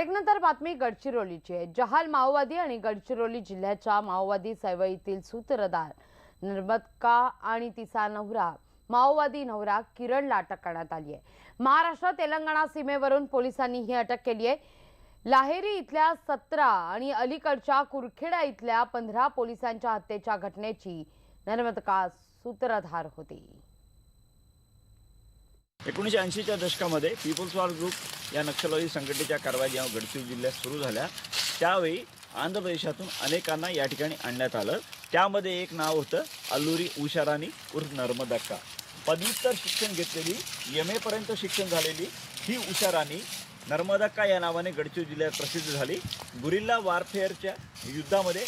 ब्रेकनंतर बातमी गडचिरोलीची आहे. जहाल माओवादी आणि गडचिरोली जिल्ह्याच्या माओवादी चळवळीतील सूत्रधार निर्मतका आणि तिचा नवरा माओवादी नवरा किरणला अटक करण्यात आली आहे. महाराष्ट्र तेलंगणा सीमेवरून पोलिसांनी ही अटक केली आहे. लाहेरी इथल्या सतरा आणि अलीकडच्या कुरखेडा इथल्या पंधरा पोलिसांच्या हत्येच्या घटनेची नर्मदका सूत्रधार होती. एकोणीसशे ऐंशीच्या दशकामध्ये पीपल्स वॉर ग्रुप या नक्षलवादी संघटनेच्या कारवाई जेव्हा गडचिरोली जिल्ह्यात सुरू झाल्या त्यावेळी आंध्र प्रदेशातून अनेकांना या ठिकाणी आणण्यात आलं. त्यामध्ये एक नाव होतं अल्लुरी उशारानी उर्फ नर्मदक्का. पदव्युत्तर शिक्षण घेतलेली एम एपर्यंत शिक्षण झालेली ही उशारानी नर्मदक्का या नावाने गडचिरोली जिल्ह्यात प्रसिद्ध झाली. गुरिल्ला वारफेअरच्या युद्धामध्ये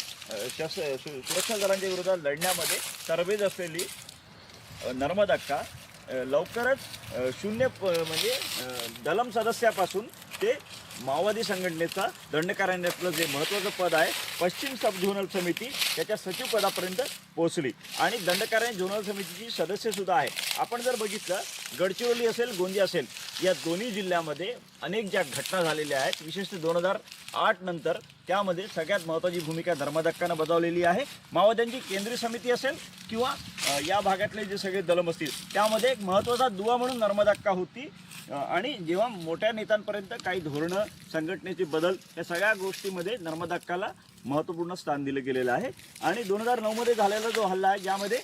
शस्त्र सु- सुरक्षा दलांच्या विरोधात लढण्यामध्ये तरबेज असलेली नर्मदक्का लवकरच शून्य प- म्हणजे दलम सदस्यापासून ते माओवादी संघटनेचा दंडकारण्यातलं जे महत्त्वाचं पद आहे पश्चिम सब झोनल समिती त्याच्या सचिव पदापर्यंत पोहोचली. आणि दंडकारण्य झोनल समितीची सदस्यसुद्धा आहे. आपण जर बघितलं गडचिरोली असेल गोंदिया असेल या दोन्ही जिल्ह्यामध्ये अनेक ज्या घटना झालेल्या आहेत विशेषतः दोन हजार आठ नंतर त्यामध्ये सगळ्यात महत्त्वाची भूमिका धर्मदक्कानं बजावलेली आहे. माओवाद्यांची केंद्रीय समिती असेल किंवा या भागातले जे सगळे दलम असतील त्यामध्ये एक महत्त्वाचा दुवा म्हणून नर्मदक्का होती. आणि जेव्हा मोठ्या नेत्यांपर्यंत काही धोरणं संघटनेचे बदल या सगळ्या गोष्टीमध्ये नर्मदाक्काला महत्त्वपूर्ण स्थान दिलं गेलेलं आहे. आणि दोन हजार नऊमध्ये झालेला जो हल्ला आहे ज्यामध्ये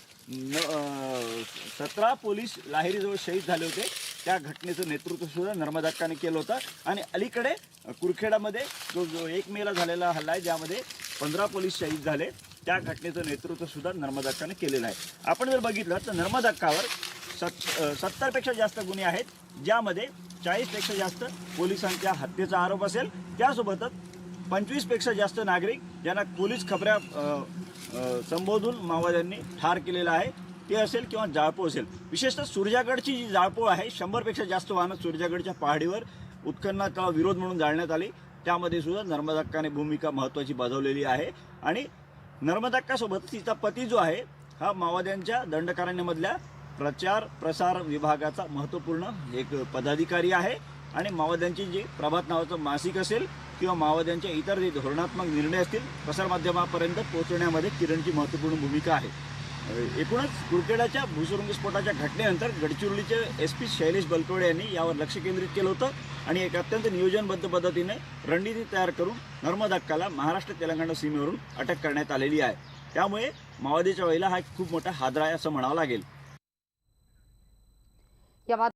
सतरा पोलीस लाहेरीजवळ शहीद झाले होते त्या घटनेचं नेतृत्व सुद्धा नर्मदाक्काने केलं होतं. आणि अलीकडे कुरखेडामध्ये जो जो एक मेला झालेला हल्ला आहे ज्यामध्ये पंधरा पोलीस शहीद झाले त्या घटनेचं नेतृत्व सुद्धा नर्मदाक्काने केलेलं आहे. आपण जर बघितलं तर नर्मदाक्कावर सत सत्तरपेक्षा जास्त गुन्हे आहेत ज्यामध्ये चाळीसपेक्षा जास्त पोलिसांच्या हत्येचा आरोप असेल. त्यासोबतच पंचवीसपेक्षा जास्त नागरिक ज्यांना पोलीस खबऱ्या संबोधून माओवाद्यांनी ठार केलेलं आहे ते असेल किंवा जाळपोळ असेल. विशेषतः सुरजागडची जी जाळपोळ आहे शंभरपेक्षा जास्त वाहनं सुरजागडच्या पहाडीवर उत्खननाचा विरोध म्हणून जाळण्यात आली. त्यामध्ये सुद्धा नर्मदाक्काने भूमिका महत्त्वाची बजावलेली आहे आणि नर्मदाक्कासोबत तिचा पती जो आहे हा माओवाद्यांच्या दंडकारण्यामधल्या प्रचार प्रसार विभागाचा महत्त्वपूर्ण एक पदाधिकारी आहे. आणि माओवाद्यांची जी प्रभात नावाचं मासिक असेल किंवा माओवाद्यांच्या इतर जे धोरणात्मक निर्णय असतील प्रसारमाध्यमापर्यंत पोहोचवण्यामध्ये किरणची महत्त्वपूर्ण भूमिका आहे. एकूणच कुरखेडाच्या भूसुरुंगस्फोटाच्या घटनेनंतर गडचिरोलीचे एस पी शैलेश बलकवडे यांनी यावर लक्ष केंद्रित केलं होतं. आणि एक अत्यंत नियोजनबद्ध पद्धतीने रणनीती तयार करून नर्मदक्काला महाराष्ट्र तेलंगणा सीमेवरून अटक करण्यात आलेली आहे. त्यामुळे माओवादीच्या वेळेला हा एक खूप मोठा हादरा आहे असं म्हणावं लागेल. या बात-